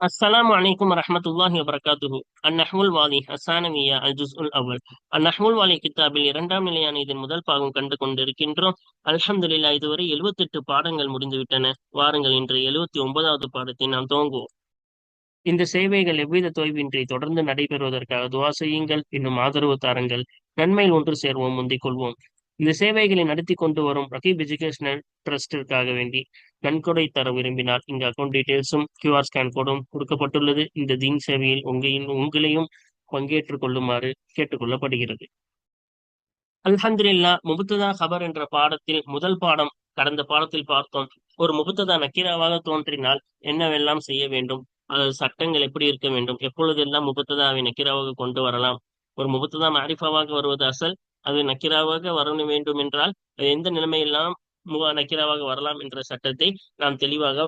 السلام عليكم ورحمة الله وبركاته النحو الواضح الثانوية الجزء الأول النحو الواضح கித்தாபில் இரண்டாம் நிலையான இதன் முதல் பாகம் கண்டு கொண்டிருக்கின்றோம் அல்ஹம்துலில்லா இதுவரை எழுபத்தி எட்டு பாடங்கள் முடிந்துவிட்டன வாருங்கள் இன்று எழுபத்தி ஒன்பதாவது பாடத்தை நாம் துவங்குவோம் இந்த சேவைகள் எவ்வித தொய்வின்றி தொடர்ந்து நடைபெறுவதற்காக துவா செய்யுங்கள் இன்னும் ஆதரவு தாருங்கள் நன்மையில் ஒன்று சேர்வோம் முந்திக் கொள்வோம் இந்த சேவைகளை நடத்தி கொண்டு வரும் ரகீப் எஜுகேஷனல் ட்ரஸ்டிற்காக வேண்டி நன்கொடை தர விரும்பினால் இந்த அக்கௌண்ட் டீடைல்ஸும் கியூஆர் ஸ்கேன் கோடும் கொடுக்கப்பட்டுள்ளது. இந்த தீன் சேவையில் உங்களையும் உங்களையும் பங்கேற்றுக் கொள்ளுமாறு கேட்டுக்கொள்ளப்படுகிறது. அல்ஹந்தில்லா முபுத்ததா ஹபர் என்ற பாடத்தில் முதல் பாடம் கடந்த பாடத்தில் பார்த்தோம். ஒரு முபுத்ததா நக்கீராவாக தோன்றினால் என்னவெல்லாம் செய்ய வேண்டும்? அது சட்டங்கள் எப்படி இருக்க வேண்டும்? எப்பொழுதெல்லாம் முபுத்ததாவை நக்கீராவாக கொண்டு வரலாம்? ஒரு முபுத்ததா மாரிஃபாவாக வருவது அசல் அது நக்கிராவாக வர வேண்டும் என்றால் எந்த நிலைமையெல்லாம் நக்கிராவாக வரலாம் என்ற சட்டத்தை நாம் தெளிவாக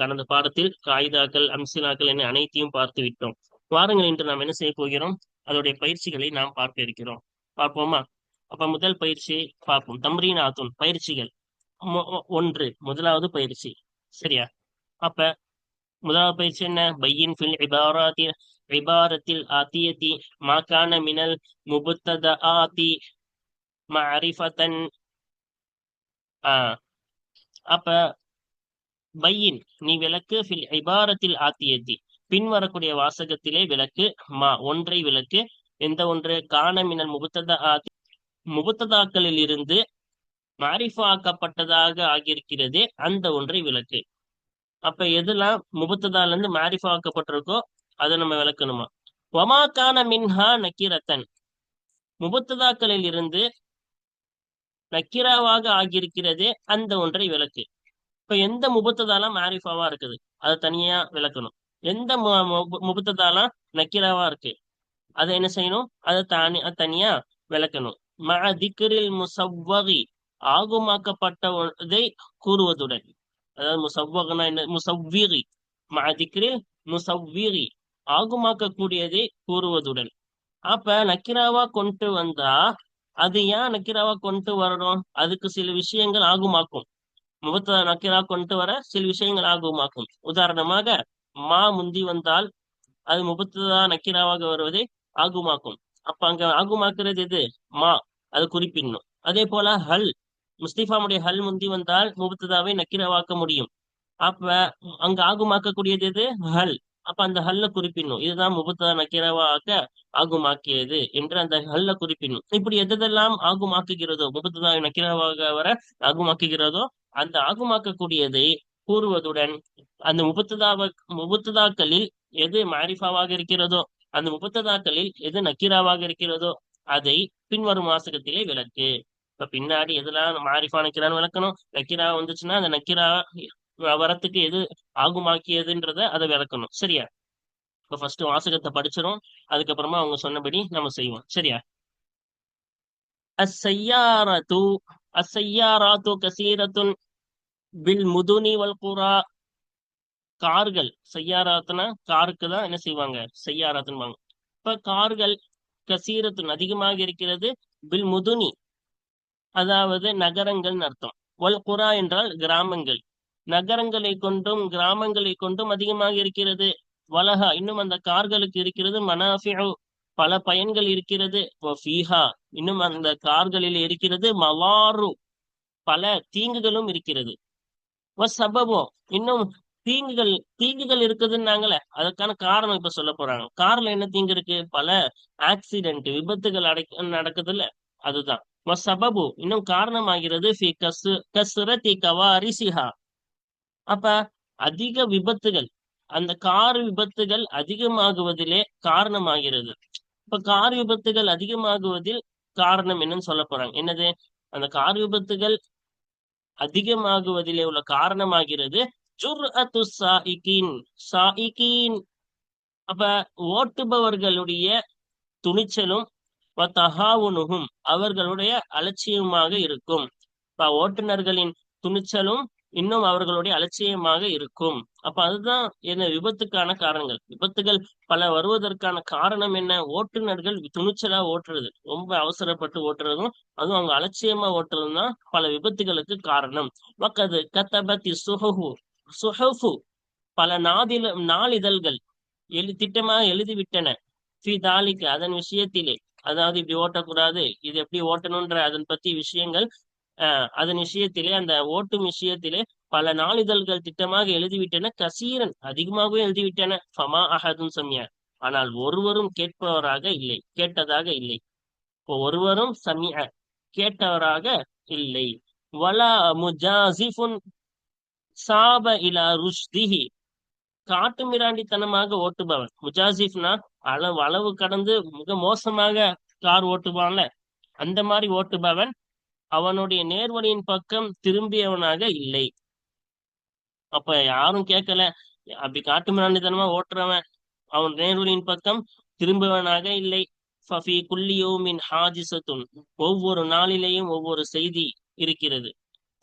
கடந்த பாடத்தில் காயிதாக்கள் அம்சிலாக்கள் என அனைத்தையும் பார்த்து விட்டோம். வாரங்கள் இன்று நாம் என்ன செய்ய போகிறோம்? அதோடைய பயிற்சிகளை நாம் பார்க்க இருக்கிறோம். பார்ப்போமா? அப்ப முதல் பயிற்சி பார்ப்போம். தம்ரீன் ஆத்தும் பயிற்சிகள். ஒன்று முதலாவது பயிற்சி. சரியா? அப்ப முதலாவது பயிற்சி என்ன? பையின் ஃபில் இபாராத்தி இபாரத்தில் ஆத்தியத்தி மாக்கான மினல் முபுத்தத ஆத்தி மரிஃபத்தன் அப்ப பையின் நீ விளக்கு ஃபில் இபாரத்தில் ஆத்தியத்தி பின்வரக்கூடிய வாசகத்திலே விளக்கு மா ஒன்றை விளக்கு எந்த ஒன்று? காணமினல் முபுத்தத ஆத்தி முபுத்ததாக்களில் இருந்து மாரிஃபாக்கப்பட்டதாக ஆகியிருக்கிறது அந்த ஒன்றை விளக்கு. அப்ப எதெல்லாம் முபத்ததால இருந்து மாரிஃபாக்கப்பட்டிருக்கோ அதை நம்ம விளக்கணுமா? ஒமா ஒமாக்கான மின்ஹா நக்கீரத்தன். முபத்ததாக்களில் இருந்து நக்கிராவாக ஆகியிருக்கிறதே அந்த ஒன்றை விளக்கு. இப்ப எந்த முபத்ததாலாம் மாரிஃபாவா இருக்குது? அதை தனியா விளக்கணும். எந்த முபத்ததாலாம் நக்கிராவா இருக்கு? அதை என்ன செய்யணும்? அதை தானி தனியா விளக்கணும். மதிக்கரில் முசவ்வகி ஆகுமாக்கப்பட்டதை கூறுவதுடன். அதாவது முசவ்வகனா என்ன? முசவ்விரி. மதிக்கரில் முசவ்விரி ஆகுமாக்கக்கூடியதை கூறுவதுடன். அப்ப நக்கிராவா கொண்டு வந்தா அது ஏன் நக்கிராவா கொண்டு வரணும்? அதுக்கு சில விஷயங்கள் ஆகுமாக்கும். முகத்த நக்கிரா கொண்டு வர சில விஷயங்கள் ஆகுமாக்கும். உதாரணமாக மா முந்தி வந்தால் அது முகத்ததா நக்கிராவாக வருவதை ஆகுமாக்கும். அப்ப அங்க ஆகுமாக்குறது எது? மா. அது குறிப்பிடணும். அதே போல ஹல். முஸ்திஃபாவுடைய ஹல் முந்தி வந்தால் முபத்ததாவை நக்கிரவாக்க முடியும். அப்ப அங்க ஆகுமாக்கக்கூடியது எது? ஹல். அப்ப அந்த ஹல்ல குறிப்பிடணும். இதுதான் முபத்ததா நக்கிரவாக்க ஆகுமாக்கியது என்று அந்த ஹல்ல குறிப்பிடணும். இப்படி எதெல்லாம் ஆகுமாக்குகிறதோ முபத்ததா நக்கிரவாக வர ஆகுமாக்குகிறதோ அந்த ஆகுமாக்கக்கூடியதை கூறுவதுடன் அந்த முபத்ததாவ முபத்ததாக்களில் எது மாரிஃபாவாக இருக்கிறதோ அந்த முபத்ததாக்களில் எது நக்கீராவாக இருக்கிறதோ அதை பின்வரும் வாசகத்திலே விளக்கு. இப்ப பின்னாடி எதெல்லாம் மாரிஃபா நக்கிரான்னு விளக்கணும்? நக்கீரா வந்துச்சுன்னா அந்த நக்கீரா வரத்துக்கு எது ஆகுமாக்கியதுன்றத அதை விளக்கணும். சரியா? இப்ப ஃபர்ஸ்ட் வாசகத்தை படிச்சிடும் அதுக்கப்புறமா அவங்க சொன்னபடி நம்ம செய்வோம். சரியா? அசையாரத்து அசையாராத்து கசீரத்துன் பில் முதுனி வல்குரா கார்கள் செய்யாராத்துனா காருக்கு தான் என்ன செய்வாங்க? செய்யாராத்துன்னு இப்ப கார்கள் கசீரத்துன் அதிகமாக இருக்கிறது பில் முதுனி. அதாவது நகரங்கள்னு அர்த்தம். வல்குரா என்றால் கிராமங்கள். நகரங்களை கொண்டும் கிராமங்களை கொண்டும் அதிகமாக இருக்கிறது. வலஹா இன்னும் அந்த கார்களுக்கு இருக்கிறது. மனாஃபியு பல பயன்கள் இருக்கிறது. இன்னும் அந்த கார்களில் இருக்கிறது. மவாரு பல தீங்குகளும் இருக்கிறது. சபபோ இன்னும் தீங்குகள் தீங்குகள் இருக்குதுன்னாங்களே அதற்கான காரணம் இப்ப சொல்ல போறாங்க. கார்ல என்ன தீங்கு இருக்கு? பல ஆக்சிடென்ட் விபத்துகள் அடை நடக்குதுல்ல அதுதான். சபபு இன்னும் காரணமாகிறது கசு கசுரத்தி கவாரிசிஹா. அப்ப அதிக விபத்துகள் அந்த கார் விபத்துகள் அதிகமாகுவதிலே காரணமாகிறது. இப்ப கார் விபத்துகள் அதிகமாகுவதில் காரணம் என்னன்னு சொல்ல போறாங்க. என்னது? அந்த கார் விபத்துகள் அதிகமாகுவதிலே உள்ள காரணமாகிறது அப்ப ஓட்டுபவர்களுடைய துணிச்சலும் அவர்களுடைய அலட்சியமாக இருக்கும். இப்ப ஓட்டுநர்களின் துணிச்சலும் இன்னும் அவர்களுடைய அலட்சியமாக இருக்கும். அப்ப அதுதான் என்ன விபத்துக்கான காரணங்கள். விபத்துகள் பல வருவதற்கான காரணம் என்ன? ஓட்டுநர்கள் துணிச்சலா ஓட்டுறது. ரொம்ப அவசரப்பட்டு ஓட்டுறதும் அதுவும் அவங்க அலட்சியமா ஓட்டுறதும் தான் பல விபத்துகளுக்கு காரணம். மக்கது கத்தபத்தி சுஹு சுஹஃபு பல நாதில நாளிதழ்கள் எழு திட்டமாக எழுதிவிட்டன. ஃபி தாலிக்கு அதன் விஷயத்திலே. அதாவது இப்படி ஓட்டக்கூடாது. இது எப்படி ஓட்டணுன்ற அதன் பத்தி விஷயங்கள் அதன் விஷயத்திலே அந்த ஓட்டும் விஷயத்திலே பல நாளிதழ்கள் திட்டமாக எழுதிவிட்டன. கசீரன் அதிகமாகவே எழுதிவிட்டன. ஃபமா அஹதும் சம்யா. ஆனால் ஒருவரும் கேட்பவராக இல்லை. கேட்டதாக இல்லை. இப்போ ஒருவரும் சமிய. கேட்டவராக இல்லை. வலா முஜாசிஃபுன் சாப இலா ருஷ்திஹி. காட்டு மிராண்டித்தனமாக ஓட்டுபவன். முஜாசிஃப்னா அளவு அளவு கடந்து மிக மோசமாக கார் ஓட்டுவான்ல. அந்த மாதிரி ஓட்டுபவன் அவனுடைய நேர்வழியின் பக்கம் திரும்பியவனாக இல்லை. அப்ப யாரும் கேட்கல. அப்படி காட்டு மிராண்டித்தனமா ஓட்டுறவன் அவன் நேர்வழியின் பக்கம் திரும்பவனாக இல்லை. ஃபஃபி குல்லியோமின் ஹாஜிசத்துன் ஒவ்வொரு நாளிலேயும் ஒவ்வொரு செய்தி இருக்கிறது.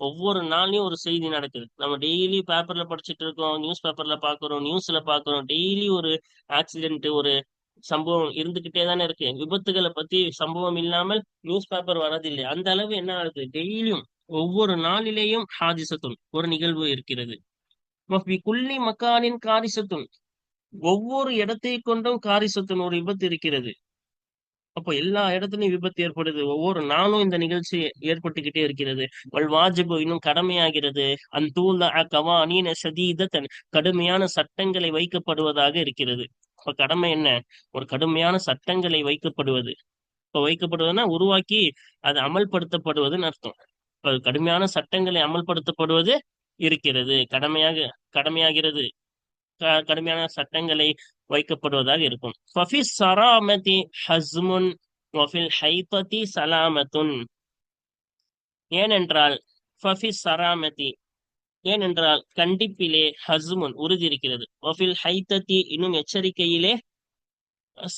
ஒவ்வொரு நாளையும் ஒரு செய்தி நடக்குது. நம்ம டெய்லி பேப்பர்ல படிச்சுட்டு இருக்கோம் நியூஸ் பேப்பர்ல பாக்குறோம் நியூஸ்ல பாக்குறோம். டெய்லி ஒரு ஆக்சிடென்ட் ஒரு சம்பவம் இருந்துகிட்டே தானே இருக்கு. விபத்துகளை பத்தி சம்பவம் இல்லாமல் நியூஸ் பேப்பர் வரதில்லை அந்த அளவு என்ன ஆகுது? டெய்லியும் ஒவ்வொரு நாளிலேயும் ஹாதிசத்தும் ஒரு நிகழ்வு இருக்கிறது. குள்ளி மக்கானின் ஒவ்வொரு இடத்தை கொண்டும் காரிசத்துன் ஒரு விபத்து இருக்கிறது. அப்போ எல்லா இடத்துலயும் விபத்து ஏற்படுது. ஒவ்வொரு நாளும் இந்த நிகழ்ச்சி ஏற்பட்டுக்கிட்டே இருக்கிறது. வல் வாஜிபு இன்னும் கடமையாகிறது. அந்த கவா அனீன சதீதத்தன் கடுமையான சட்டங்களை வைக்கப்படுவதாக இருக்கிறது. இப்ப கடமை என்ன? ஒரு கடுமையான சட்டங்களை வைக்கப்படுவது. இப்ப வைக்கப்படுவதுன்னா உருவாக்கி அது அமல்படுத்தப்படுவதுன்னு அர்த்தம். இப்ப கடுமையான சட்டங்களை அமல்படுத்தப்படுவது இருக்கிறது. கடமையாக கடமையாகிறது. கடுமையான சட்டங்களை வைக்கப்படுவதாக இருக்கும். ஃபஃபி சராமதி ஹஸ்முன் வஃபில் ஹைபதி சலாமத்துன் ஏனென்றால் ஃபஃபி சராமதி ஏனென்றால் கண்டிப்பிலே ஹஸ்முன் உறுதி இருக்கிறது வஃபில் ஹைத்ததி இன்னும் எச்சரிக்கையிலே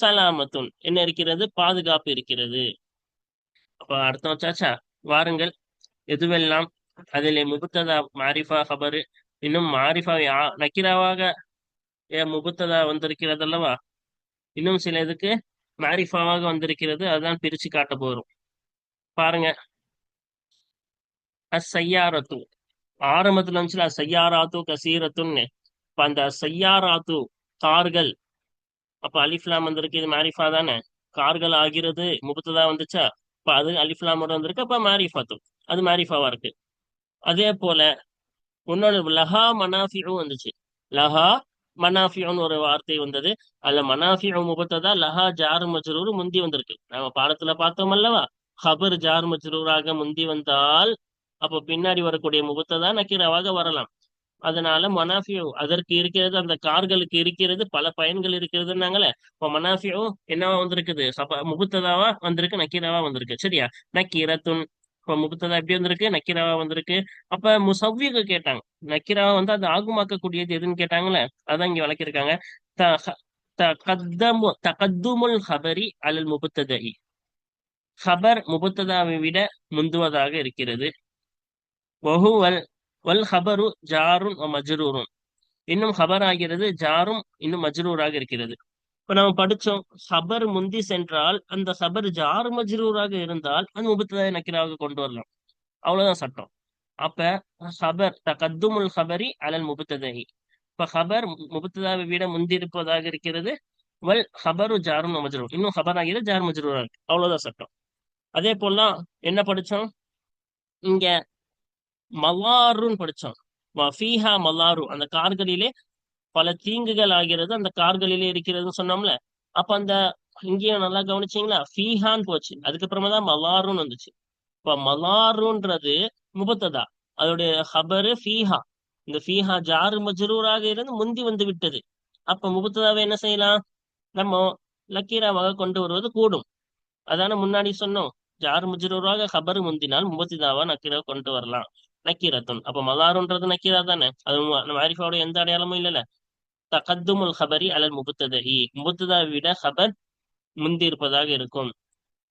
சலாமத்துன். என்ன இருக்கிறது? பாதுகாப்பு இருக்கிறது. அப்ப அர்த்தம் சாச்சா வாருங்கள். எதுவெல்லாம் அதிலே முபுத்ததா மாரிஃபா ஹபரு? இன்னும் மாரிஃபா யா- நக்கிராவாக ஏன் முபுத்ததா வந்திருக்கிறது அல்லவா இன்னும் சில இதுக்கு மாரிஃபாவாக வந்திருக்கிறது. அதுதான் பிரிச்சு காட்ட போறோம். பாருங்க. அசையாரத்து ஆரம்பத்துல இருந்துச்சுல சையாராத்து கசீரத்துன்னு. இப்ப அந்த சையாராத்து கார்கள் அப்ப அலிஃப்லாம் வந்திருக்கு இது மாரிஃபா தானே? கார்கள் ஆகிறது முபுத்ததா வந்துச்சா? இப்ப அது அலிஃப்லாம் வந்திருக்கு அப்ப மாரிஃபாத்து. அது மாரிஃபாவா இருக்கு. அதே போல இன்னொன்று லஹா மனாஃபியும் வந்துச்சு. லஹா மனாஃபியோன்னு ஒரு வார்த்தை வந்தது. அதுல மனாஃபியோ முபத்ததா லஹா ஜார் மஜ்ரூர் முந்தி வந்திருக்கு. நம்ம பாடத்துல பார்த்தோம் அல்லவா? ஹபர் ஜார் மஜ்ரூராக முந்தி வந்தால் அப்போ பின்னாடி வரக்கூடிய முபத்ததா நக்கீராவாக வரலாம். அதனால மனாஃபியோ அதற்கு இருக்கிறது அந்த கார்களுக்கு இருக்கிறது பல பயன்கள் இருக்கிறதுனாங்களே இப்போ மனாஃபியோ என்னவா வந்திருக்குது? சப முகுத்ததாவா வந்திருக்கு நக்கீராவா வந்திருக்கு. சரியா? நக்கீரத்துன். இப்போ முகுத்ததா எப்படி வந்திருக்கு? நக்கீராவா வந்திருக்கு. அப்ப முசவ்விக கேட்டாங்க. நக்கீராவா வந்து அது ஆகுமாக்கக்கூடியது எதுன்னு கேட்டாங்களே அதான் இங்க வளர்க்கிருக்காங்க த- தகத்தமு தகத்துமுல் ஹபரி அலல் முபுத்ததை ஹபர் முபுத்ததாவை விட முந்துவதாக இருக்கிறது. வஹுவல் வல் ஹபரு ஜாரும் மஜ்ரூரும் இன்னும் ஹபர் ஆகிறது ஜாரும் இன்னும் மஜ்ரூராக இருக்கிறது. இப்ப நம்ம படிச்சோம் ஹபர் முந்தி சென்றால் அந்த ஹபர் ஜார் மஜ்ரூராக இருந்தால் அது முபத்ததாய நக்கிராக கொண்டு வரலாம். அவ்வளவுதான் சட்டம். அப்ப ஹபர் தகத்துமுல் ஹபரி அலல் முபத்ததை இப்ப ஹபர் முபத்ததாவை விட முந்தி இருப்பதாக இருக்கிறது. வல் ஹபரு ஜாரும் வ மஜ்ரூர். இன்னும் ஹபர் ஆகிறது ஜார் மஜ்ரூரா இருக்கு. அவ்வளவுதான் சட்டம். அதே போல என்ன படிச்சோம்? இங்க மலாருன்னு படிச்சோம். ஃபீஹா மலாரு. அந்த கார்களிலே பல தீங்குகள் ஆகிறது. அந்த கார்களிலே இருக்கிறதுன்னு சொன்னோம்ல. அப்ப அந்த இங்கேயும் நல்லா கவனிச்சீங்களா? ஃபீஹான்னு போச்சு. அதுக்கப்புறமா தான் மலாருன்னு வந்துச்சு. இப்ப மலாருன்றது முபத்ததா? அதோடைய ஹபரு ஃபீஹா. இந்த ஃபீஹா ஜாரு மஜ்ரூராக இருந்து முந்தி வந்து விட்டது. அப்ப முபத்ததாவை என்ன செய்யலாம்? நம்ம லக்கீராவாக கொண்டு வருவது கூடும். அதான முன்னாடி சொன்னோம். ஜார் மஜ்ரூராக ஹபர் முந்தினால் முபத்திதாவா நக்கீரா கொண்டு வரலாம். நக்கீரத்தன் அப்ப மலாருன்றது நக்கீரா தானே? அது மாரிஃபாவோட எந்த அடையாளமும் இல்லைல்ல. தகத்துமுல் ஹபரி அலல் முபத்ததஹி. முபுத்ததா விட ஹபர் முந்தி இருப்பதாக இருக்கும்.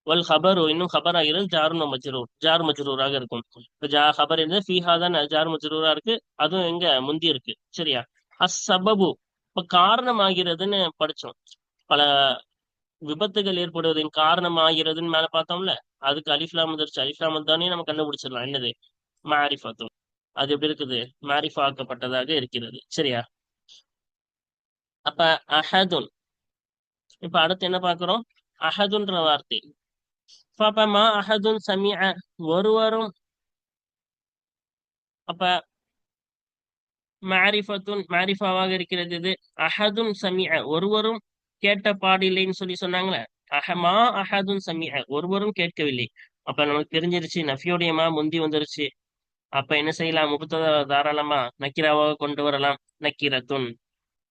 வல் ஹபரு இன்னும் ஹபர் ஆகிறது ஜாருன் மஜ்ரூர். ஜார் மஜ்ரூராக இருக்கும். இப்ப ஜா ஹபர் இருந்தது ஃபீஹா தான்? ஜார் மஜ்ரூரா இருக்கு. அதுவும் எங்க? முந்தி இருக்கு சரியா? அஸ் சபபு இப்ப காரணம் ஆகிறதுன்னு படிச்சோம். பல விபத்துகள் ஏற்படுவதின் காரணம் ஆகிறதுன்னு மேல பார்த்தோம்ல? அதுக்கு அலிஃப்லாம் வந்துருச்சு அலிஃப்லாம் தானே நம்ம கண்டுபிடிச்சிடலாம். என்னது? மாரிஃபாத்தும் அது எப்படி இருக்குது? மாரிஃபாக்கப்பட்டதாக இருக்கிறது. சரியா? அப்ப அஹதுன். இப்ப அடுத்து என்ன பாக்குறோம் அஹதுன்ற வார்த்தை. அப்ப மா அஹதுன் சமிய ஒருவரும் அப்ப மாரிஃபத்துன் மாரிஃபாவாக இருக்கிறது இது அஹதுன் சமிய ஒருவரும் கேட்ட பாடில்லைன்னு சொல்லி சொன்னாங்களே. அஹமா அஹதுன் சமிய ஒருவரும் கேட்கவில்லை. அப்ப நமக்கு தெரிஞ்சிருச்சு நஃபியோடைய மா முந்தி வந்துருச்சு. அப்ப என்ன செய்யலாம்? முபத்ததா தாராளமா நக்கிராவாக கொண்டு வரலாம். நக்கிரத்துன்.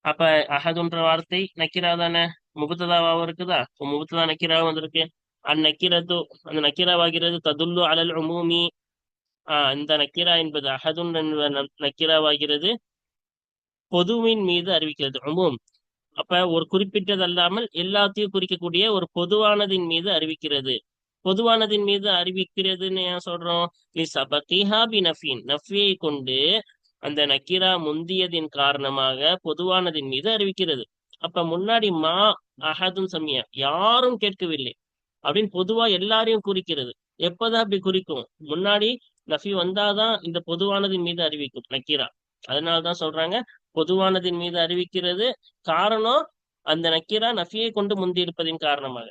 அப்ப அஹதுன்ற வார்த்தை நக்கிரா தானே? முபத்ததாவாகவும் இருக்குதா? இப்ப நக்கீராவும் நக்கிராவும் வந்திருக்கு. அந்நக்கிரத்து அந்த நக்கிராவாகிறது ததுல்லு அலல் உமூமி. ஆஹ் இந்த நக்கிரா என்பது அஹதுன் என்ப நக்கிராவாகிறது பொதுவின் மீது அறிவிக்கிறது. உமூம். அப்ப ஒரு குறிப்பிட்டது அல்லாமல் எல்லாத்தையும் குறிக்கக்கூடிய ஒரு பொதுவானதின் மீது அறிவிக்கிறது. பொதுவானதின் மீது அறிவிக்கிறதுன்னு ஏன் சொல்றோம்? லி சபகிஹா நஃபீன். நஃபியை கொண்டு அந்த நக்கீரா முந்தியதின் காரணமாக பொதுவானதின் மீது அறிவிக்கிறது. அப்ப முன்னாடி மா அஹதுன் சமியா. யாரும் கேட்கவில்லை. அப்படின்னு பொதுவா எல்லாரையும் குறிக்கிறது. எப்பதான் அப்படி குறிக்கும்? முன்னாடி நஃபி வந்தாதான் இந்த பொதுவானதின் மீது அறிவிக்கும் நக்கீரா. அதனாலதான் சொல்றாங்க பொதுவானதின் மீது அறிவிக்கிறது காரணம் அந்த நக்கீரா நஃபியை கொண்டு முந்தி இருப்பதின் காரணமாக.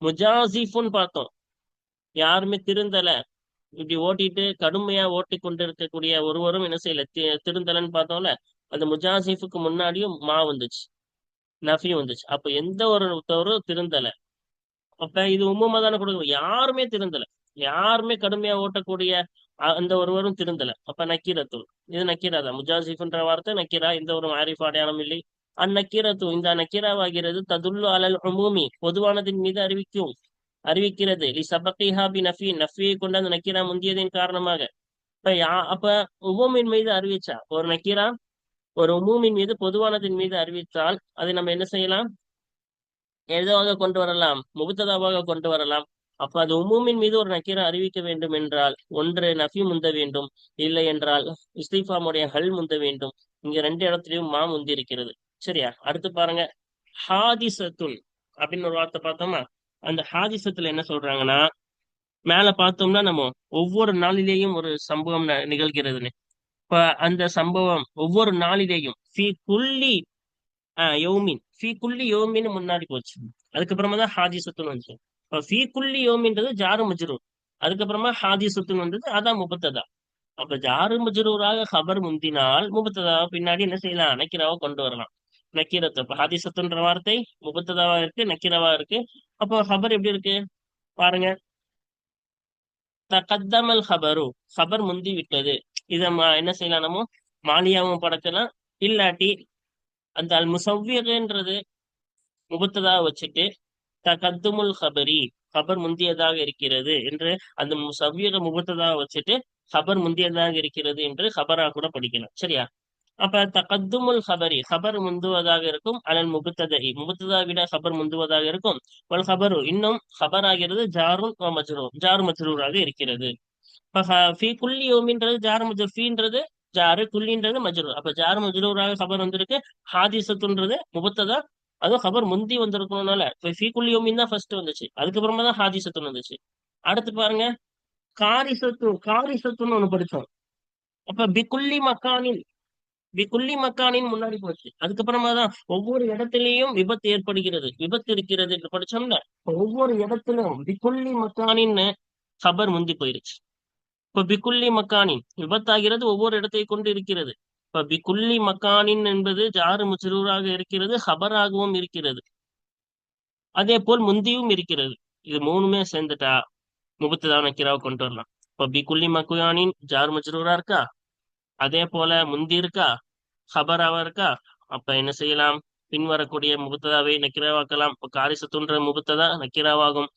முஜாசிஃபுன்னு பார்த்தோம். யாருமே திருந்தல. இப்படி ஓட்டிட்டு கடுமையா ஓட்டி கொண்டு இருக்கக்கூடிய ஒருவரும் என்ன செய்யல? தி- திருந்தலன்னு பார்த்தோம்ல அந்த முஜாசிஃபுக்கு முன்னாடியும் மா வந்துச்சு. நஃபி வந்துச்சு. அப்ப எந்த ஒருத்தவரும் திருந்தல. அப்ப இது உண்மை தானே கொடுக்கணும் யாருமே திருந்தல. யாருமே கடுமையா ஓட்டக்கூடிய அந்த ஒருவரும் திருந்தல. அப்ப நக்கீரத்து இது நக்கீரா தான். முஜாசிஃப்ன்ற வார்த்தை நக்கீரா. எந்த ஒரு மாரிஃப் அடையாளம் இல்லை. அந்நக்கீரத்து இந்த நக்கீராவாகிறது ததுல்லு அலல் உமூமி பொதுவானதின் மீது அறிவிக்கும் அறிவிக்கிறது லி சபகிஹா பி நஃபி நஃபியை கொண்டு அந்த நக்கீரா முந்தியதின் காரணமாக இப்ப யா அப்ப உமூமின் மீது அறிவிச்சா ஒரு நக்கீரா ஒரு உமூமின் மீது பொதுவானதின் மீது அறிவித்தால் அதை நம்ம என்ன செய்யலாம் எதுவாக கொண்டு வரலாம் முகுத்ததாவாக கொண்டு வரலாம் அப்ப அது உமூமின் மீது ஒரு நக்கீரா அறிவிக்க வேண்டும் என்றால் ஒன்று நஃபி முந்த வேண்டும் இல்லை என்றால் இஸ்தீஃபாமுடைய ஹல் முந்த வேண்டும் இங்க ரெண்டு இடத்துலயும் மா முந்தி இருக்கிறது சரியா? அடுத்து பாருங்க. ஹாதிசத்துன் அப்படின்னு ஒரு வார்த்தை பார்த்தோமா? அந்த ஹாதிசத்துல என்ன சொல்றாங்கன்னா மேல பார்த்தோம்னா நம்ம ஒவ்வொரு நாளிலேயும் ஒரு சம்பவம் ந- நிகழ்கிறதுன்னு. இப்ப அந்த சம்பவம் ஒவ்வொரு நாளிலேயும் ஃபி குள்ளி ஆஹ் யோமின். ஃபி குல்லி யோமின்னு முன்னாடி போச்சு. அதுக்கப்புறமா தான் ஹாதிசத்துன்னு வந்துச்சு. இப்ப ஃபி குள்ளி யோமின்றது ஜாரு மஜ்ரூர். அதுக்கப்புறமா ஹாதிசத்துன்னு வந்தது அதான் முபத்ததா. அப்ப ஜாரு மஜ்ரூராக ஹபர் முந்தினால் முபத்ததா? பின்னாடி என்ன செய்யலாம்? அணைக்கிறாவோ கொண்டு வரலாம். நக்கீரத்து. இப்ப ஹாதிசத்துன்ற வார்த்தை முபத்ததாவா இருக்கு நக்கீரவா இருக்கு. அப்போ ஹபர் எப்படி இருக்கு? பாருங்க. தகத்தமல் ஹபரு. ஹபர் முந்தி விட்டது. இத என்ன செய்யலாம்? நம்ம மாலியாவும் படத்தலாம் இல்லாட்டி அந்த அல் முசவ்வியன்றது முபத்ததாக வச்சுட்டு தகத்துமுல் ஹபரி. ஹபர் முந்தியதாக இருக்கிறது என்று அந்த சவ்வியக முகத்ததாக வச்சுட்டு ஹபர் முந்தியதாக இருக்கிறது என்று ஹபரா கூட படிக்கலாம் சரியா? அப்ப தகத்துமுல் ஹபரி ஹபர் முந்துவதாக இருக்கும். அலல் முகுத்ததை முகுத்ததா விட ஹபர் முந்துவதாக இருக்கும். வல் ஹபரு இன்னும் ஹபர் ஆகிறது ஜாருன் மஜ்ரூர் ஜார் மஜ்ரூராக இருக்கிறது. ஃபீ குல்லி யோமின்றது ஜார் மஜ்ரூர் ஃபீன்றது ஜாரு குல்லின்றது மஜ்ரூர். அப்ப ஜார் மஜ்ரூராக ஹபர் வந்திருக்கு ஹாதிசத்துன்றது முபத்ததா அதுவும் ஹபர் முந்தி வந்திருக்கணும்னால இப்ப ஃபீ குல்லி யோமின் தான் ஃபர்ஸ்ட் வந்துச்சு. அதுக்கப்புறமா தான் ஹாதிசத்துன்னு வந்துச்சு. அடுத்து பாருங்க காரிசத்து காரிசத்துன்னு ஒண்ணு படிச்சோம். அப்ப பிகுல்லி மக்கானின் குள்ளி மக்கானின் முன்னாடி போச்சு. அதுக்கப்புறமா தான் ஒவ்வொரு இடத்துலயும் விபத்து ஏற்படுகிறது. விபத்து இருக்கிறது என்று படிச்சோம்ல. ஒவ்வொரு இடத்திலும் பிகுல்லி மக்கானின்னு ஹபர் முந்தி போயிருச்சு. இப்ப பிகுல்லி மக்கானின் விபத்தாகிறது ஒவ்வொரு இடத்தை கொண்டு இருக்கிறது. இப்ப பிகுல்லி மக்கானின் என்பது ஜாரு முச்சிறுவராக இருக்கிறது ஹபராகவும் இருக்கிறது. அதே போல் முந்தியும் இருக்கிறது. இது மூணுமே சேர்ந்துட்டா முபத்துதான நக்கிராவை கொண்டு வரலாம். இப்ப பிகுல்லி மக்கானின் ஜார் முச்சிறுவரா இருக்கா? அதே போல முந்தி இருக்கா? ஹபராவா இருக்கா? அப்ப என்ன செய்யலாம்? பின்வரக்கூடிய முகத்ததாவை நக்கிராவாக்கலாம். இப்ப காரிசத்துன்ற முகத்ததா நக்கிராவாகும்.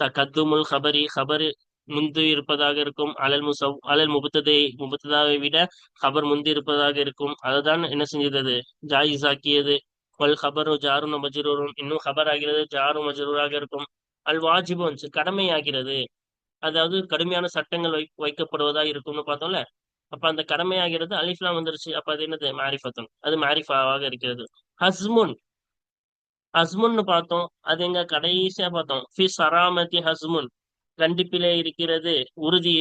கத்துமுல் ஹபரி ஹபரு முந்து இருப்பதாக இருக்கும். அலல் முசவ் அலல் முபுத்ததை முபத்ததாவை விட ஹபர் முந்தி இருப்பதாக இருக்கும். அதுதான் என்ன செஞ்சது? ஜாயிஸ் ஆக்கியது வல் ஹபரு ஜாரும் மஜ்ரூரும் இன்னும் ஹபர் ஆகிறது ஜாரும் மஜ்ரூராக இருக்கும். அல் வாஜிபு கடமை கடமையாகிறது. அதாவது கடுமையான சட்டங்கள் வை வைக்கப்படுவதா இருக்கும்னு பார்த்தோம்ல? அப்ப அந்த கடமையாகிறது அலிஃப்லாம் வந்துருச்சு. அப்ப அது என்னது? மாரிஃபத்துன். அது மாரிஃபாவாக இருக்கிறது. ஹஸ்முன். ஹஸ்முன்னு பார்த்தோம். அது எங்க? கடைசியா பார்த்தோம். ஃபி சராமதி ஹஸ்முன். கண்டிப்பிலே இருக்கிறது. உறுதி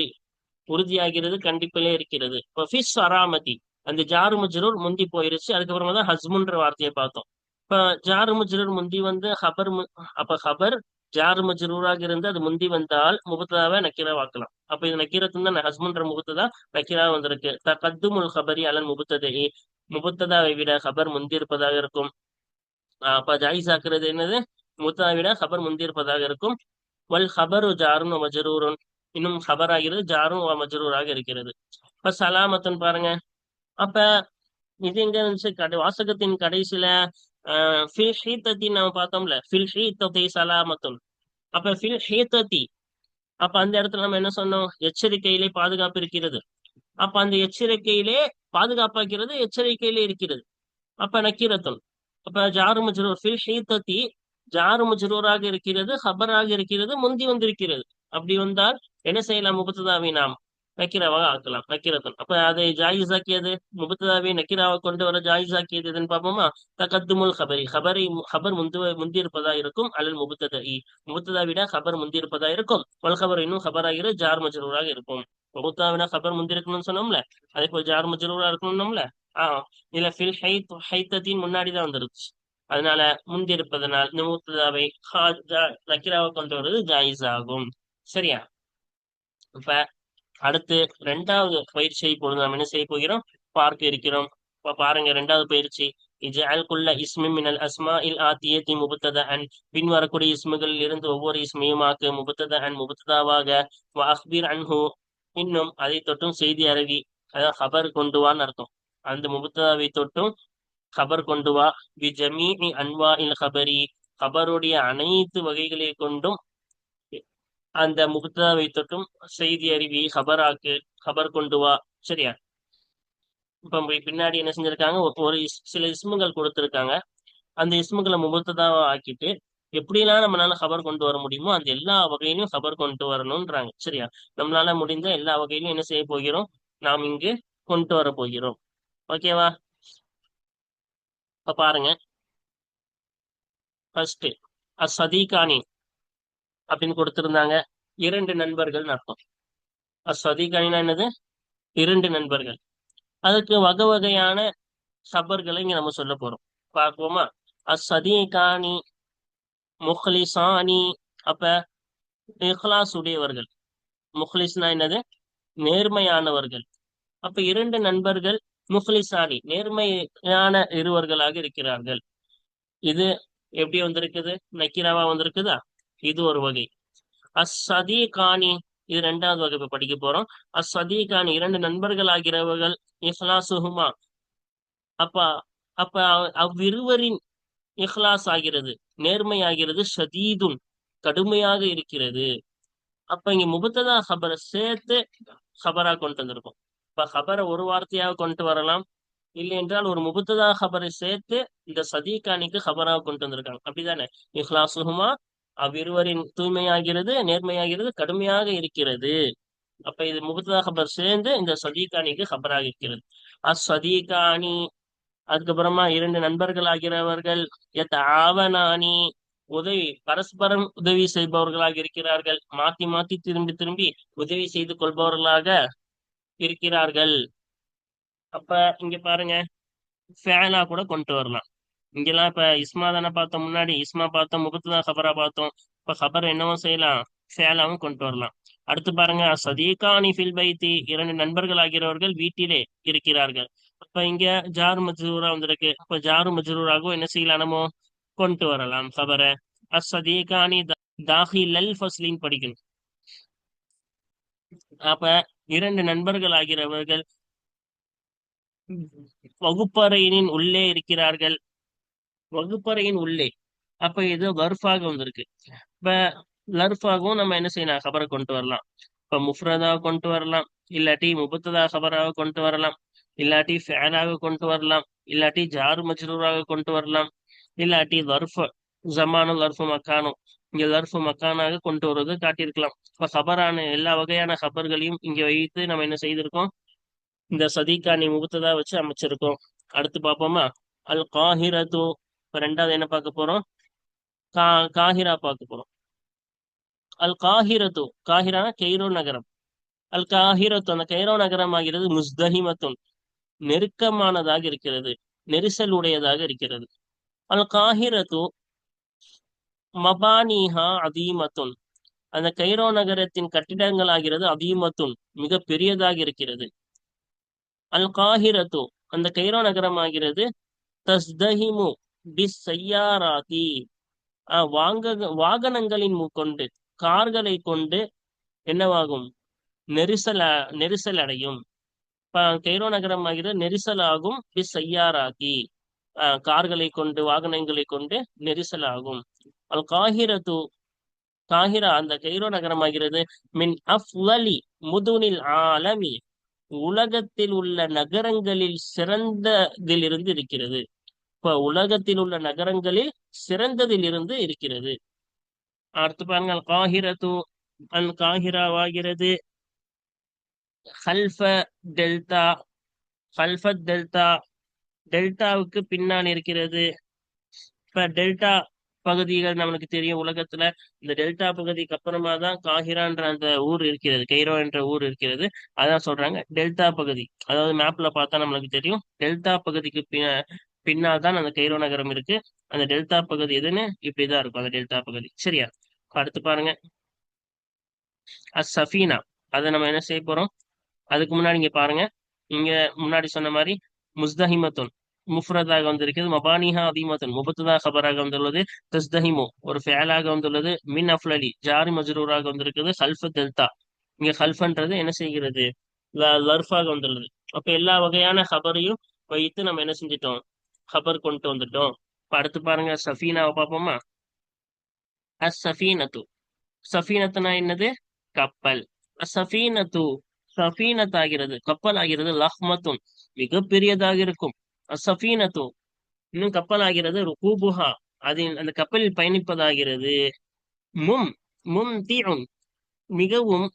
உறுதியாகிறது கண்டிப்பிலே இருக்கிறது. இப்போ ஃபி சராமதி. அந்த ஜாரு முஜரூர் முந்தி போயிருச்சு. அதுக்கப்புறமா தான் ஹஸ்முன்ற வார்த்தையை பார்த்தோம். இப்ப ஜாரு முஜரூர் முந்தி வந்து ஹபர் அப்ப ஹபர் ஜாரு மஜ்ரூராக இருந்து அது முந்தி வந்தால் முபத்ததாவை நக்கீரா வாக்கலாம். அப்ப இது நக்கீரத்து தான் ஹஸ்முன்ற முபத்ததா நக்கீரா வந்திருக்கு. தகத்துமுல் ஹபரி அலன் முபத்ததை முபத்ததாவை விட ஹபர் முந்தி இருப்பதாக இருக்கும் அப்ப ஜாயிஸ் ஆக்குறது என்னது? முபத்ததாவை விட ஹபர் முந்தி இருப்பதாக இருக்கும். வல் ஹபரு ஜாரும் மஜரூரும் இன்னும் ஹபர் ஆகிறது ஜாரும் மஜரூராக இருக்கிறது. இப்ப சலாமத்துன்னு பாருங்க. அப்ப இது எங்க இருந்துச்சு? கடை வாசகத்தின் கடைசியில ஃபில் ஹீத்தத்தி நம்ம பார்த்தோம்ல. ஃபில் ஹீத்தத்தை சலாமத்துன் அப்ப ஃபில் ஹீத்தத்தி அப்ப அந்த இடத்துல நம்ம என்ன சொன்னோம்? எச்சரிக்கையிலே பாதுகாப்பு இருக்கிறது. அப்ப அந்த எச்சரிக்கையிலே பாதுகாப்பாக்கிறது எச்சரிக்கையிலே இருக்கிறது. அப்ப நக்கீரத்துன் அப்ப ஜாரு முஜரூர் ஃபில் ஹீத்தத்தி ஜாரு முஜரூராக இருக்கிறது ஹபராக இருக்கிறது முந்தி வந்திருக்கிறது. அப்படி வந்தால் என்ன செய்யலாம்? முகத்ததாவி நாம் நக்கீராவாக ஆக்கலாம் நக்கீரத்தன் அப்ப அதை ஜாயிஸ் ஆக்கியது முபத்ததாவை நக்கீராவை கொண்டு வர ஜாயிஸ் ஆக்கியது எதுன்னு பார்ப்போமா தகத்துமுல் ஹபரி ஹபரை ஹபர் முந்து முந்தி இருப்பதா இருக்கும் அல்லது முபத்ததை முபத்ததா விட ஹபர் முந்தியிருப்பதா இருக்கும் வல் ஹபர் இன்னும் ஹபராகிற ஜார் மஜரூராக இருக்கும் முபத்ததா ஹபர் முந்தி இருக்கணும்னு சொன்னோம்ல அதே போல் ஜார் மஜரூரா இருக்கணும்ல ஆஹ் இல்ல ஃபில் ஹைத் ஹைத்தத்தின் முன்னாடிதான் வந்துருச்சு அதனால முந்தி இருப்பதனால் இந்த முபத்ததாவை நக்கீராவை கொண்டு வர்றது ஜாயிஸ் ஆகும் சரியா இப்ப அடுத்து ரெண்டாவது பயிற்சியை இப்பொழுது நாம் என்ன செய்ய போகிறோம்? பார்க்க இருக்கிறோம். பாருங்க ரெண்டாவது பயிற்சி. இஜ்அல் குல்ல இஸ்மி மினல் அஸ்மா இல் ஆத்தியத்தி முபத்தத அன் பின் வரக்கூடிய இஸ்முகளில் இருந்து ஒவ்வொரு இஸ்மியுமாக்கு முபத்தத அன் முபத்ததாவாக. வ அன்ஹு. இன்னும் அதை தொட்டும் செய்தி அறிவி அதாவது ஹபர் கொண்டு வான்னு அர்த்தம். அந்த முபத்ததாவை தொட்டும் ஹபர் கொண்டு வா. பி ஜமீஇ அன்வா இல் ஹபரி ஹபருடைய அனைத்து வகைகளை கொண்டும் அந்த முபத்ததாவை தொட்டும் செய்தி அறிவி ஹபராக்கு ஹபர் கொண்டு வா. சரியா? இப்ப பின்னாடி என்ன செஞ்சிருக்காங்க? ஒரு சில இஸ்முகள் கொடுத்துருக்காங்க. அந்த இஸ்முகளை முகத்ததாவை ஆக்கிட்டு எப்படிலாம் நம்மளால ஹபர் கொண்டு வர முடியுமோ அந்த எல்லா வகையிலும் ஹபர் கொண்டு வரணும்ன்றாங்க. சரியா? நம்மளால முடிந்த எல்லா வகையிலும் என்ன செய்ய போகிறோம்? நாம் இங்கு கொண்டு வர போகிறோம். ஓகேவா? இப்ப பாருங்க. ஃபர்ஸ்ட் அசதீகானி. அப்படின்னு கொடுத்திருந்தாங்க. இரண்டு நண்பர்கள் அர்த்தம் சதிகனா என்னது? இரண்டு நண்பர்கள். அதுக்கு வகை வகையான சபர்களை இங்க நம்ம சொல்ல போறோம். பார்ப்போமா? அசதீகானி முஹ்லிசானி அப்ப இஹ்லாஸ் உடையவர்கள். முஹ்லிஸ்னா என்னது? நேர்மையானவர்கள். அப்ப இரண்டு நண்பர்கள் முஹ்லிசானி நேர்மையான இருவர்களாக இருக்கிறார்கள். இது எப்படி வந்திருக்குது? நக்கீராவா வந்திருக்குதா? இது ஒரு வகை. அஸ்ஸதீகானி இது ரெண்டாவது வகுப்பு படிக்க போறோம். அஸ்ஸதீகானி இரண்டு நண்பர்கள் ஆகிறவர்கள் இஹ்லாசுஹுமா. அப்ப அப்ப அவ்விருவரின் இஹ்லாஸ் ஆகிறது நேர்மை ஆகிறது ஷதீதுன் கடுமையாக இருக்கிறது. அப்ப இங்க முபத்ததா ஹபரை சேர்த்து ஹபரா கொண்டு வந்திருக்கோம். இப்ப ஹபரை ஒரு வார்த்தையாக கொண்டு வரலாம். இல்லை என்றால் ஒரு முபத்ததா ஹபரை சேர்த்து இந்த சதீகானிக்கு ஹபராக கொண்டு வந்திருக்காங்க. அப்படிதானே? இஹ்லாசுஹுமா அவ்விருவரின் தூய்மையாகிறது நேர்மையாகிறது கடுமையாக இருக்கிறது. அப்ப இது முகத்ததா ஹபர் சேர்ந்து இந்த சதீகானிக்கு ஹபராக இருக்கிறது. அஸ்ஸதீகானி அதுக்கப்புறமா இரண்டு நண்பர்கள் ஆகிறவர்கள் எத் ஆவனானி உதவி பரஸ்பரம் உதவி செய்பவர்களாக இருக்கிறார்கள். மாத்தி மாத்தி திரும்பி திரும்பி உதவி செய்து கொள்பவர்களாக இருக்கிறார்கள். அப்ப இங்க பாருங்க ஃபேனா கூட கொண்டு வரலாம். இங்கெல்லாம் இப்ப இஸ்மா தானே பார்த்தோம் முன்னாடி இஸ்மா பார்த்தோம் முகத்துதான் ஹபரா பார்த்தோம். இப்ப ஹபர் என்னவும் செய்யலாம் ஃபேலாவும் கொண்டு வரலாம். அடுத்து பாருங்க சதீகானி ஃபில் பைத்தி இரண்டு நண்பர்கள் ஆகிறவர்கள் வீட்டிலே இருக்கிறார்கள். இப்ப இங்க ஜாரு மஜ்ரூரா வந்திருக்கு. இப்ப ஜாரு மஜ்ரூராகவும் என்ன செய்யலாம் நம்ம? கொண்டு வரலாம் ஹபரை தாஹி தாஹிலல் ஃபஸ்லின் படிக்கணும். அப்ப இரண்டு நண்பர்கள் ஆகிறவர்கள் வகுப்பறையினின் உள்ளே இருக்கிறார்கள். வகுப்பறையின் உள்ளே. அப்ப இது லர்ஃபாக வந்திருக்கு. இப்ப லர்ஃபாகவும் நம்ம என்ன செய்யலாம்? கபரை கொண்டு வரலாம். இப்ப முஃப்ரதா கொண்டு வரலாம். இல்லாட்டி முபத்ததா கபராக கொண்டு வரலாம். இல்லாட்டி ஃபேனாக கொண்டு வரலாம். இல்லாட்டி ஜாரு மஜ்ரூராக கொண்டு வரலாம். இல்லாட்டி லர்ஃப் ஜமானு லர்ஃபு மக்கானும். இங்க லர்ஃபு மக்கானாக கொண்டு வருவது காட்டியிருக்கலாம். இப்ப ஹபரான எல்லா வகையான ஹபர்களையும் இங்க வைத்து நம்ம என்ன செய்திருக்கோம்? இந்த சதிகாணி முகத்ததா வச்சு அமைச்சிருக்கோம். அடுத்து பார்ப்போமா? அல் காஹிரத்து இப்ப ரெண்டாவது என்ன பார்க்க போறோம்? கா காஹிரா பார்க்க போறோம். அல் காஹிரத்து காஹிரா கெய்ரோ நகரம். அல் காஹிரத்து அந்த கெய்ரோ நகரம் ஆகிறது முஸ்தஹிமத்துன். நெருக்கமானதாக இருக்கிறது. நெரிசல் உடையதாக இருக்கிறது. அல் காஹிரத்து மபானிஹா அதீமத்துன். அந்த கைரோ நகரத்தின் கட்டிடங்கள் ஆகிறது அதீமத்துன். மிக பெரியதாக இருக்கிறது. அல் காஹிரத்து அந்த கைரோ நகரம் ஆகிறது தஸ்தஹிமு. பிஸ் சையாராதி வாங்க வாகனங்களின் கொண்டு கார்களை கொண்டு என்னவாகும்? நெரிசல் நெரிசல் அடையும் கைரோ நகரம் ஆகிற நெரிசல் ஆகும் பிஸ் சையாராகி கார்களை கொண்டு வாகனங்களை கொண்டு நெரிசல் ஆகும் அல் காகிரது காகிரா அந்த கைரோ நகரமாகிறது மின் அஃலி முதுனில் ஆலமி. உலகத்தில் உள்ள நகரங்களில் சிறந்ததிலிருந்து இருக்கிறது. இப்ப உலகத்தில் உள்ள நகரங்களில் சிறந்ததில் இருந்து இருக்கிறது. அடுத்து பாருங்க அல் காஹிரத்து அல் காஹிராவாகிறது. ஹல்ஃப டெல்டா ஹல்ஃபத் டெல்டா டெல்டாவுக்கு பின்னால் இருக்கிறது. இப்ப டெல்டா பகுதிகள் நம்மளுக்கு தெரியும் உலகத்துல. இந்த டெல்டா பகுதிக்கு அப்புறமா தான் காஹிரான்ற அந்த ஊர் இருக்கிறது கைரோ என்ற ஊர் இருக்கிறது. அதான் சொல்றாங்க டெல்டா பகுதி. அதாவது மேப்ல பார்த்தா நம்மளுக்கு தெரியும் டெல்டா பகுதிக்கு பின்னால் தான் அந்த கைரோ நகரம் இருக்கு. அந்த டெல்டா பகுதி எதுன்னு இப்படிதான் இருக்கும் அந்த டெல்டா பகுதி. சரியா? அடுத்து பாருங்க. சஃபீனா அதை நம்ம என்ன செய்ய போறோம்? அதுக்கு முன்னாடி இங்க பாருங்க. இங்க முன்னாடி சொன்ன மாதிரி முஸ்தஹிமத்துன் முஃப்ரதாக வந்திருக்கிறது மபானிஹா அதிமத்தன் முபத்துதா ஹபராக வந்துள்ளது தஸ்தஹிமு ஒரு ஃபேலாக வந்துள்ளது மின் அஃப்லலி ஜாரி மஜ்ரூராக வந்திருக்கிறது ஹல்ஃப தெல்தா இங்க ஹல்ஃபன்றது என்ன செய்கிறது? லர்ஃபாக வந்துள்ளது. அப்ப எல்லா வகையான ஹபரையும் வைத்து நம்ம என்ன செஞ்சிட்டோம்? ஹபர் கொண்டு வந்துட்டோம். இப்ப அடுத்து பாருங்க சஃபீனாவை பார்ப்போமா? அஸ் சஃபீனத்து சஃபீனத்துனா என்னது? கப்பல். சஃபீனத்து சஃபீனத் ஆகிறது கப்பல் ஆகிறது லஹ்மத்துன். மிக பெரியதாக இருக்கும். சஃபீனத்து இன்னும் கப்பல் ஆகிறது ருகூபுஹா. அதில் அந்த கப்பலில் பயணிப்பதாகிறது. மும் மும் தீஉன் மிகவும்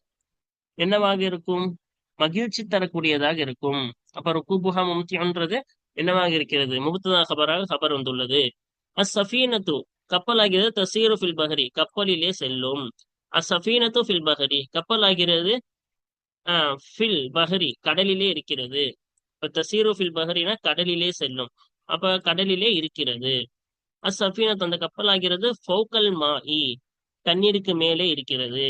என்னவாக இருக்கும்? மகிழ்ச்சி தரக்கூடியதாக இருக்கும். அப்ப ருகூபுஹா மும்தின்றது என்னவாக இருக்கிறது? முபத்ததா ஹபராக ஹபர் வந்துள்ளது. அசஃபீனத்து கப்பல் ஆகிறது தசீரு ஃபில் பஹரி கப்பலிலே செல்லும். அசஃபீனத்து ஃபில் பஹரி கப்பல் ஆகிறது ஃபில் பஹரி கடலிலே இருக்கிறது. இப்ப தசீரு ஃபில் பஹரினா கடலிலே செல்லும். அப்ப கடலிலே இருக்கிறது. அசஃபீனத் அந்த கப்பல் ஆகிறது ஃபௌக்கல் மாஇ தண்ணீருக்கு மேலே இருக்கிறது.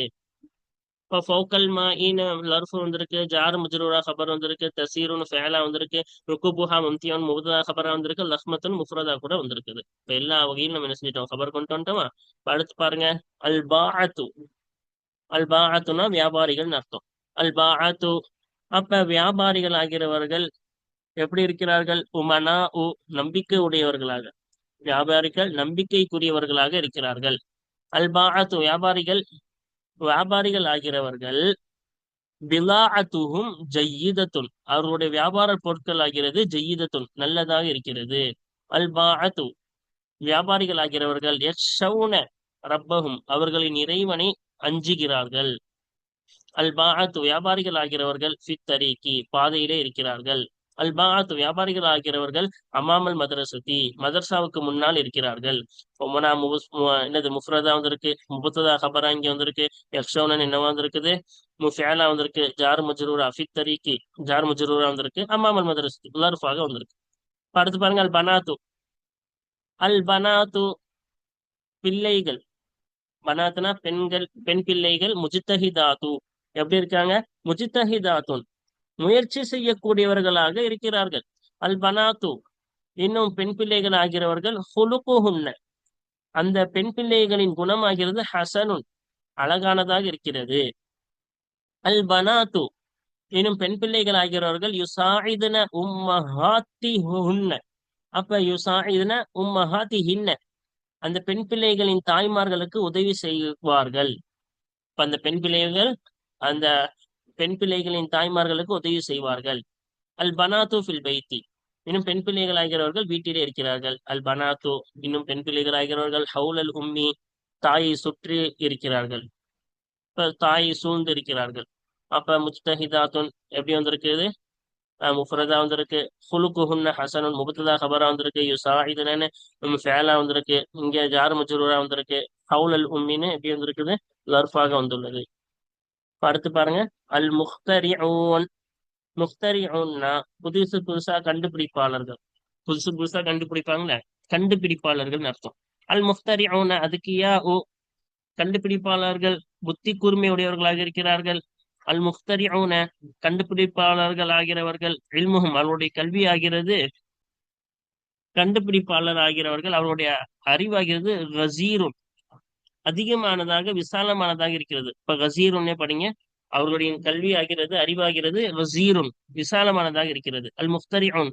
இப்போ ஃபோக்கல் மாயின்னு லர்ஃபு வந்திருக்கு ஜார் முஜ்ரூரா ஹபர் வந்திருக்கு தசீருன்னு ஃபேலா வந்திருக்கு ருக்குபுஹா மும்தியான் முபதா ஹபரா வந்திருக்கு லஹ்மத்துன் முஃப்ரதா கூட வந்திருக்குது. இப்போ எல்லா வகையிலும் நம்ம என்ன செஞ்சிட்டோம்? ஹபர் கொண்டு வந்துட்டோமா அடுத்து பாருங்க. அல் பாஅத்து அல் பாஅத்துனா வியாபாரிகள் அர்த்தம். அல் பாஅத்து அப்ப வியாபாரிகள் ஆகிறவர்கள் எப்படி இருக்கிறார்கள்? உமனா உ நம்பிக்கை உடையவர்களாக. வியாபாரிகள் நம்பிக்கைக்குரியவர்களாக இருக்கிறார்கள். அல் பாஅத்து வியாபாரிகள் வியாபாரிகள் ஆகிறவர்கள் பிலாஅத்துஹும் ஜய்யிதத்துன் அவர்களுடைய வியாபார பொருட்கள் ஆகிறது ஜய்யிதத்துன் நல்லதாக இருக்கிறது. அல் பாஅத்து. வியாபாரிகள் ஆகிறவர்கள் யக்ஷவுன ரப்பகும் அவர்களின் இறைவனை அஞ்சுகிறார்கள். அல் பாஅத்து. வியாபாரிகள் ஆகிறவர்கள் ஃபித் தரீக்கி பாதையிலே இருக்கிறார்கள். அல்பாத் வியாபாரிகள் ஆகிறவர்கள் அமாமல் மதரசதி மதர்சாவுக்கு முன்னால் இருக்கிறார்கள். ஒமனா என்னது முஃப்ரதா வந்திருக்கு முபத்ததா ஹபரா இங்க வந்திருக்கு யக்ஷோனன் என்னவா வந்திருக்குது முஃபியாலா வந்திருக்கு ஜார் முஜரூரா அஃபித் தரீக்கி ஜார் முஜரூரா வந்திருக்கு அமாமல் மதரசதி உலர்ஃபாக வந்திருக்கு. அடுத்து பாருங்க அல் பனாத்து அல் பனாத்து பிள்ளைகள். பனாத்துனா பெண்கள் பெண் பிள்ளைகள் முஜித்தஹிதாத்து எப்படி இருக்காங்க? முஜித்தஹிதாத்துன் முயற்சி செய்யக்கூடியவர்களாக இருக்கிறார்கள். அல் பனாத்து இன்னும் பெண் பிள்ளைகள் ஆகிறவர்கள் ஹுலுக்குஹுன்ன. அந்த பெண் பிள்ளைகளின் குணமாகிறது ஹசனுன் அழகானதாக இருக்கிறது. அல் பனாத்து இன்னும் பெண் பிள்ளைகள் ஆகிறவர்கள் யுசாயிதன உம்மஹாத்தி ஹுன்ன அப்ப யுசாயிதன உம்மஹாத்தி ஹின்ன அந்த பெண் பிள்ளைகளின் தாய்மார்களுக்கு உதவி செய்வார்கள். இப்ப அந்த பெண் பிள்ளைகள் அந்த பெண் பிள்ளைகளின் தாய்மார்களுக்கு உதவி செய்வார்கள். அல் பனாத்து ஃபில் பைத்தி. இன்னும் பெண் பிள்ளைகள் ஆகிறவர்கள் வீட்டிலே இருக்கிறார்கள். அல் பனாத்து இன்னும் பெண் பிள்ளைகள் ஆகிறவர்கள் ஹவுல் அல் உம்மி தாயை சுற்றி இருக்கிறார்கள். இப்ப தாயை சூழ்ந்து இருக்கிறார்கள். அப்ப முஸ்தஹிதாத்துன் எப்படி வந்திருக்குது முஃப்ரதா வந்திருக்கு. ஹுலுக்குஹுன்ன ஹசனுன் முபத்ததா ஹபரா வந்திருக்கு. யுசாயிதுன்னு ஃபேலா வந்திருக்கு. இங்க ஜார் மஜ்ரூரா வந்திருக்கு. ஹவுல் அல் உம்மின்னு எப்படி வந்திருக்குது? லர்ஃபாக வந்துள்ளது. அடுத்து பாருங்க. அல் முக்தரி முக்தரிஉன்னா புதுசு புதுசா கண்டுபிடிப்பாளர்கள். புதுசு புதுசா கண்டுபிடிப்பாங்களே? கண்டுபிடிப்பாளர்கள் அர்த்தம். அல் முஃப்தரிஉன அதுக்கு யா ஓ கண்டுபிடிப்பாளர்கள் புத்தி கூர்மை உடையவர்களாக இருக்கிறார்கள். அல் முக்தரி முஃப்தரிஉன கண்டுபிடிப்பாளர்கள் ஆகிறவர்கள் இல்முகம் அவருடைய கல்வி ஆகிறது கண்டுபிடிப்பாளர் ஆகிறவர்கள் அவருடைய அறிவாகிறது ரசீரும் அதிகமானதாக விசாலமானதாக இருக்கிறது. இப்ப கசீருன்னே படிங்க. அவர்களுடைய கல்வி ஆகிறது அறிவாகிறது வசீருன் விசாலமானதாக இருக்கிறது. அல் முஃப்தரிஉன்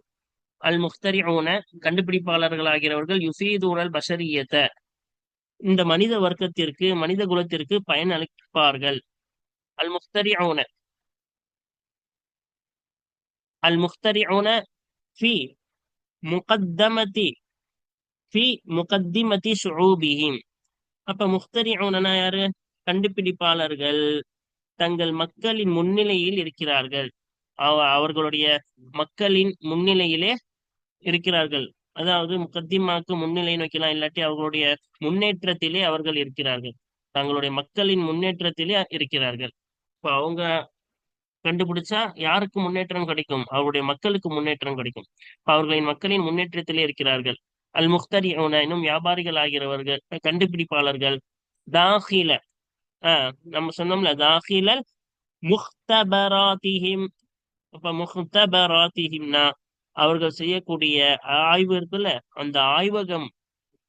அல் முஃப்தரிஉன கண்டுபிடிப்பாளர்கள் ஆகிறவர்கள் யுஃபீதூனல் பஷரியத்த இந்த மனித வர்க்கத்திற்கு மனித குலத்திற்கு பயன் அளிப்பார்கள். அல் முஃப்தரிஉன அல் முஃப்தரிஉன ஃபி முகத்தமதி ஃபி முகத்திமதி ஷுஊபிஹிம் அப்ப முஃப்தரிஉனா யாரு? கண்டுபிடிப்பாளர்கள். தங்கள் மக்களின் முன்னிலையில் இருக்கிறார்கள். அவ- அவர்களுடைய மக்களின் முன்னிலையிலே இருக்கிறார்கள். அதாவது முக்கத்திமாக்கு முன்னிலை நோக்கிலாம் இல்லாட்டி அவர்களுடைய முன்னேற்றத்திலே அவர்கள் இருக்கிறார்கள். தங்களுடைய மக்களின் முன்னேற்றத்திலே இருக்கிறார்கள். இப்ப அவங்க கண்டுபிடிச்சா யாருக்கு முன்னேற்றம் கிடைக்கும்? அவருடைய மக்களுக்கு முன்னேற்றம் கிடைக்கும். இப்ப அவர்களின் மக்களின் முன்னேற்றத்திலே இருக்கிறார்கள். அல் முக்தரி இன்னும் வியாபாரிகள் ஆகிறவர்கள் கண்டுபிடிப்பாளர்கள் தாஹில ஆஹ் நம்ம சொன்னோம்ல தாஹில முக்தபராத்திஹிம் இப்ப முக்தபராத்திஹிம்னா அவர்கள் செய்யக்கூடிய ஆய்வு இருக்குல்ல அந்த ஆய்வகம்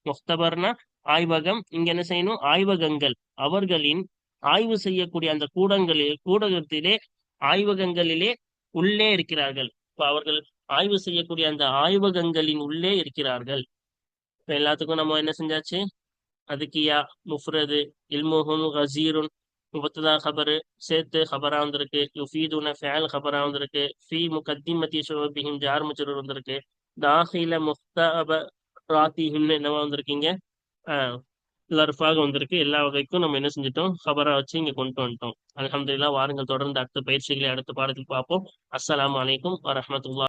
முக்தபர்னா ஆய்வகம் இங்க என்ன செய்யணும் ஆய்வகங்கள் அவர்களின் ஆய்வு செய்யக்கூடிய அந்த கூடங்களில் கூடகத்திலே ஆய்வகங்களிலே உள்ளே இருக்கிறார்கள். இப்ப அவர்கள் ஆய்வு செய்யக்கூடிய அந்த ஆய்வகங்களின் உள்ளே இருக்கிறார்கள். இப்ப எல்லாத்துக்கும் நம்ம என்ன செஞ்சாச்சு? அதுக்கியா முஃப்ரது இல்முஹும் ஹசீருன் முபத்துதா ஹபரு சேர்த்து ஹபரா வந்திருக்கு. யுஃபீதுன ஃபேல் ஹபரா வந்திருக்கு. ஃபி முகத்திமதி ஷுபிஹிம் ஜார் முஜரூர் வந்திருக்கு. தாஹில முஹ்தப ராத்திஹிம்னு என்னவா வந்திருக்கீங்க? லர்ஃபாக வந்திருக்கு. எல்லா வகைக்கும் நம்ம என்ன செஞ்சிட்டோம்? ஹபரா வச்சு இங்க கொண்டு வந்துட்டோம். அலமதுல்லா வாருங்கள். தொடர்ந்து அடுத்த பயிற்சிகளை அடுத்த பாடத்தில் பார்ப்போம். அஸ்ஸலாம் அலைக்கும் வரமத்துல்லா